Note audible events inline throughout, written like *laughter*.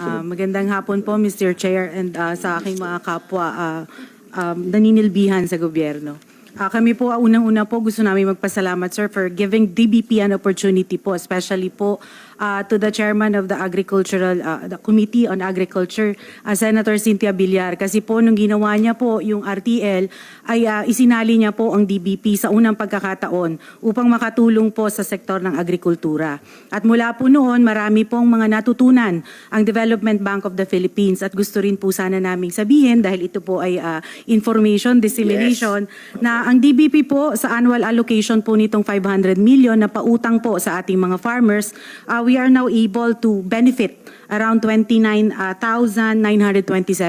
Ah, magandang hapon po, Mr. Chair, and ah, sa aking mga kapwa ah, um, naninilbihan sa gobyerno. Ah, kami po, unang-una po, gusto namin magpasalamat, sir, for giving DBP an opportunity po, especially po ah, to the chairman of the Agricultural ah, the Committee on Agriculture, ah, Senator Cynthia Villar. Kasi po, nung ginawa niya po yung RTL, ay ah, isinali niya po ang DBP sa unang pagkakataon upang makatulong po sa sektor ng agrikultura. At mula po noon, marami pong mga natutunan ang Development Bank of the Philippines at gusto rin po sana naming sabihin dahil ito po ay ah, information dissemination na ang DBP po sa annual allocation po nitong 500 million na pautang po sa ating mga farmers, ah, we are now able to benefit around 29,927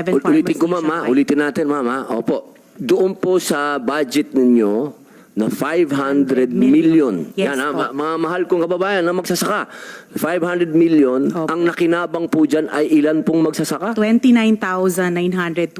Ul- farmers. Ulitin ko nationwide. ulitin natin ma'am. ha? Opo, doon po sa budget ninyo na 500 million. Yes Yan ha, ma- mga mahal kong kababayan na magsasaka. 500 million, Opo. ang nakinabang po dyan ay ilan pong magsasaka? 29,927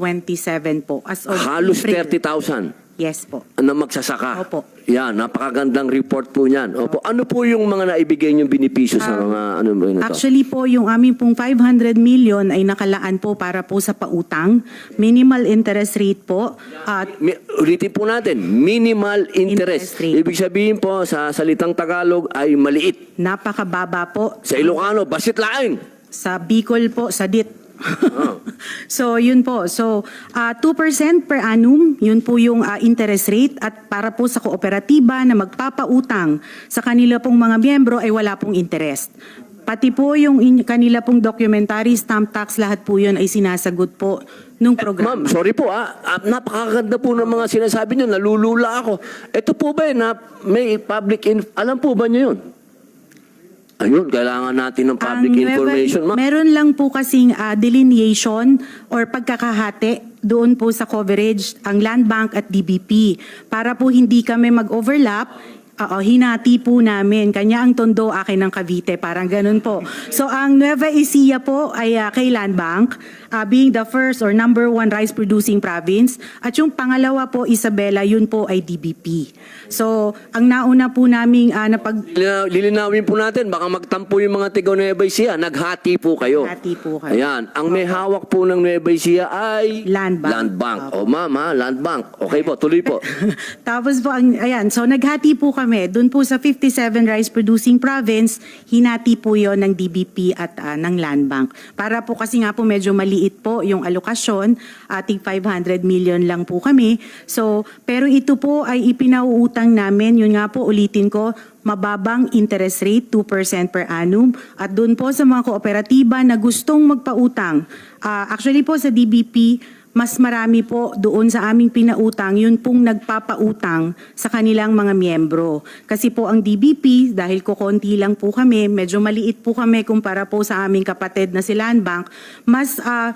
po. As of Halos April. 30,000 Yes po. na magsasaka. Opo. Yan, napakagandang report po niyan. Opo. Ano po yung mga naibigay niyong benepisyo sa mga ano ba yun ito? Actually po, yung aming pong 500 million ay nakalaan po para po sa pautang. Minimal interest rate po. At Mi- ulitin po natin, minimal interest. Interest rate. Ibig sabihin po sa salitang Tagalog ay maliit. napakababa po. Sa Ilocano, basit laing. Sa Bicol po, sa DIT. *laughs* So, yun po. So, ah, 2% per annum, yun po yung ah, interest rate. At para po sa kooperatiba na magpapautang sa kanila pong mga miyembro ay wala pong interest. Pati po yung in- kanila pong documentary, stamp tax, lahat po yun ay sinasagot po nung programa. Ma'am, sorry po ah. Ah, Napakaganda po ng mga sinasabi niyo. Nalulula ako. Ito po ba eh, na may public... Alam po ba niyo yun? Ayun, kailangan natin ng public Ang information. Nueva- ma'am. Meron lang po kasing ah, delineation or pagkakahati doon po sa coverage ang Land Bank at DBP. Para po hindi kami mag-overlap, Oo, hinati po namin. Kanya ang tondo, akin ang Cavite. Parang ganun po. So, ang Nueva Ecija po ay ah, kay Land Bank, ah, being the first or number one rice-producing province. At yung pangalawa po, Isabela, yun po ay DBP. So, ang nauna po naming ah, napag... Lina- Lilinawin po natin, baka magtampo yung mga tigaw Nueva Ecija. Naghati po kayo. Naghati po kayo. Ayan, ang may hawak po ng Nueva Ecija ay... Land Bank. Land Bank. O ma'am ha, Land Bank. Okay po, tuloy po. *laughs* Tapos po, ang, ayan, so naghati po kami. Doon po sa 57 rice-producing province, hinati po yon ng DBP at ah, ng Land Bank. Para po kasi nga po medyo maliit po yung alokasyon, ating 500 million lang po kami. So, pero ito po ay ipinauutang namin, yun nga po ulitin ko, mababang interest rate, 2% per annum. At doon po sa mga kooperatiba na gustong magpautang, ah, actually po sa DBP, mas marami po doon sa aming pinautang, yun pong nagpapautang sa kanilang mga miyembro. Kasi po ang DBP, dahil ko konti lang po kami, medyo maliit po kami kumpara po sa aming kapatid na si Land Bank, mas ah,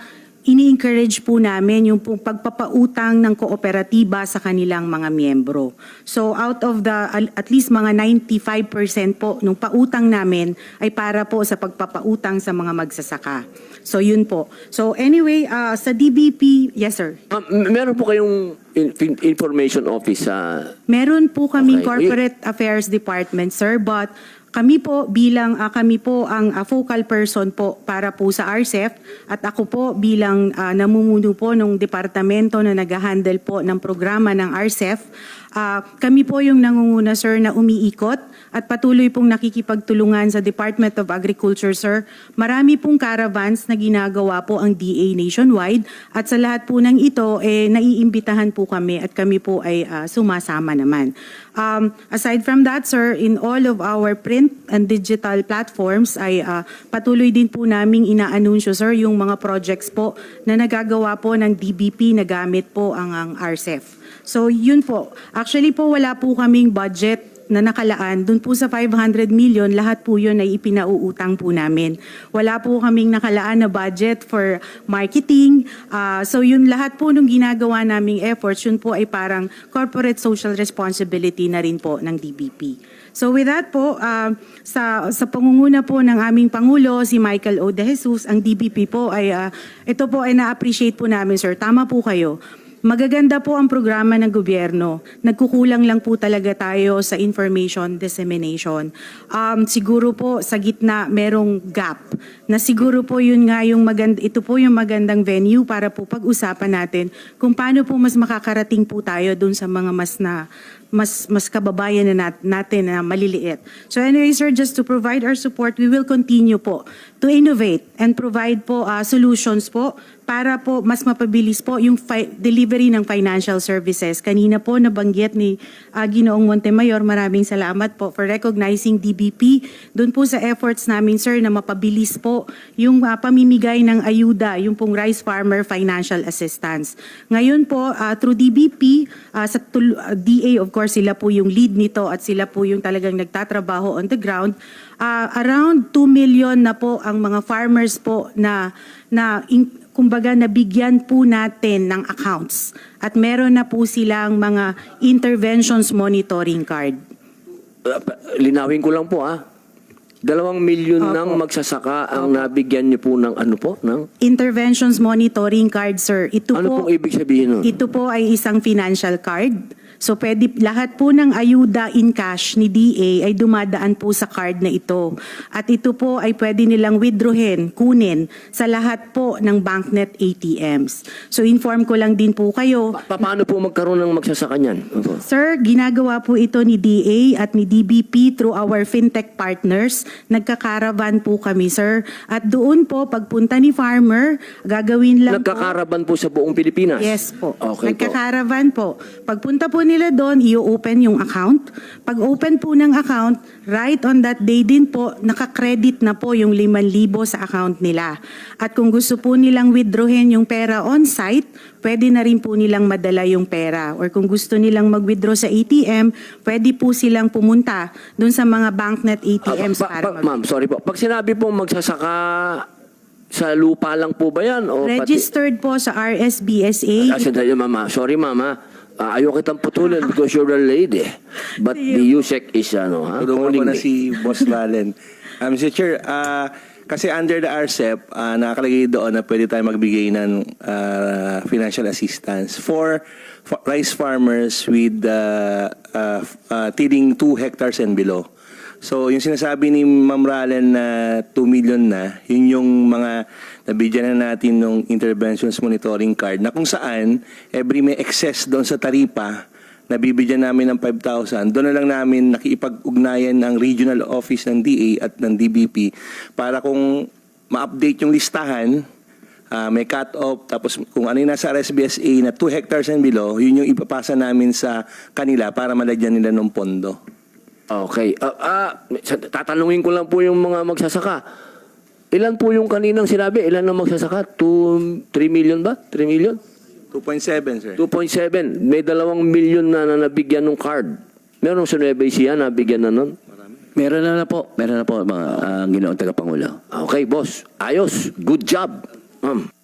ini-encourage po namin yung pong pagpapautang ng kooperatiba sa kanilang mga miyembro. So out of the at least mga 95% po nung pautang namin ay para po sa pagpapautang sa mga magsasaka. So yun po. So anyway, ah, sa DBP, yes sir. M- meron po kayong in- in- information office sa... Meron po kaming Okay. corporate affairs department, sir, but kami po bilang ah, kami po ang ah, focal person po para po sa RCEF at ako po bilang ah, namumuno po ng departamento na nag-handle po ng programa ng RCEF. Ah, kami po yung nangunguna, sir, na umiikot at patuloy pong nakikipagtulungan sa Department of Agriculture, sir. Marami pong caravans na ginagawa po ang DA nationwide at sa lahat po ng ito, eh, naiimbitahan po kami at kami po ay ah, sumasama naman. Um, aside from that, sir, in all of our print and digital platforms ay ah, patuloy din po naming inaanunsyo, sir, yung mga projects po na nagagawa po ng DBP na gamit po ang, ang RCEF. So yun po. Actually po wala po kaming budget na nakalaan, dun po sa 500 million, lahat po yun ay ipinauutang po namin. Wala po kaming nakalaan na budget for marketing. Ah, so yun lahat po nung ginagawa naming efforts, yun po ay parang corporate social responsibility na rin po ng DBP. So with that po, ah, sa, sa pangunguna po ng aming Pangulo, si Michael O. De Jesus, ang DBP po ay, ah, ito po ay na-appreciate po namin, sir. Tama po kayo Magaganda po ang programa ng gobyerno. Nagkukulang lang po talaga tayo sa information dissemination. Um, siguro po sa gitna merong gap na siguro po yun nga yung maganda, ito po yung magandang venue para po pag-usapan natin kung paano po mas makakarating po tayo dun sa mga mas na mas mas kababayan na nat- natin na maliliit. So anyway, sir, just to provide our support, we will continue po to innovate and provide po uh, solutions po para po mas mapabilis po yung delivery ng financial services. Kanina po nabanggit ni uh, Ginoong Montemayor, maraming salamat po for recognizing DBP. Doon po sa efforts namin, sir, na mapabilis po yung uh, pamimigay ng ayuda, yung pong Rice Farmer Financial Assistance. Ngayon po, uh, through DBP, uh, sa uh, DA, of course, sila po yung lead nito at sila po yung talagang nagtatrabaho on the ground. Uh, around 2 million na po ang mga farmers po na, na in- kumbaga nabigyan po natin ng accounts at meron na po silang mga interventions monitoring card. Uh, linawin ko lang po ah. Dalawang milyon Opo. ng magsasaka ang nabigyan niyo po ng ano po? Ng, Interventions monitoring card, sir. Ito ano po, pong ibig sabihin nun? Ito po ay isang financial card. So pwede lahat po ng ayuda in cash ni DA ay dumadaan po sa card na ito. At ito po ay pwede nilang withdrawin, kunin sa lahat po ng banknet ATMs. So inform ko lang din po kayo Pa- paano po magkaroon ng magsasaka niyan? Opo. Sir, ginagawa po ito ni DA at ni DBP through our fintech partners. Nagkakaravan po kami, sir. At doon po, pagpunta ni farmer, gagawin lang po... Nagkakaraban po sa buong Pilipinas? Yes po. Okay po. Nagkakaravan po. Pagpunta po nila doon, i-open yung account. Pag open po ng account, right on that day din po, nakakredit na po yung 5,000 sa account nila. At kung gusto po nilang withdrawin yung pera on-site, pwede na rin po nilang madala yung pera. Or kung gusto nilang mag-withdraw sa ATM, pwede po silang pumunta doon sa mga banknet ATMs Ah, pa- para pa- mag- ma'am, sorry po. Pag sinabi pong magsasaka sa lupa lang po ba yan? O pati- Registered po sa RSBSA. Ah, sandali, mama. Sorry, mama. Ah, ayaw kitang putulin because you're a lady. But the USEC is, ano, ha? Tulungan ko na si Boss *laughs* Valen. Um, Mr. Chair, ah, kasi under the RCEP, ah, nakalagay doon na pwede tayo magbigay ng ah, financial assistance for, for rice farmers with uh, uh, uh, tilling 2 hectares and below. So, yung sinasabi ni Ma'am Ralen na 2 million na, yun yung mga nabigyan na natin ng interventions monitoring card na kung saan every may excess doon sa taripa, nabibigyan namin ng 5,000. Doon na lang namin nakikipag-ugnayan ng regional office ng DA at ng DBP para kung ma-update yung listahan, ah, may cut-off, tapos kung ano yung nasa RSBSA na 2 hectares and below, yun yung ipapasa namin sa kanila para malagyan nila ng pondo. Okay. Ah, ah, tatanungin ko lang po yung mga magsasaka. Ilan po yung kaninang sinabi? Ilan ang magsasaka? 2, 3 million ba? 3 million? 2.7, sir. 2.7. May dalawang million na, na nabigyan ng card. Meron sa Nueva Ecija nabigyan na nun? Meron na na po. Meron na po mga uh, ginoong tagapangulo. Okay, boss. Ayos. Good job. Ma'am.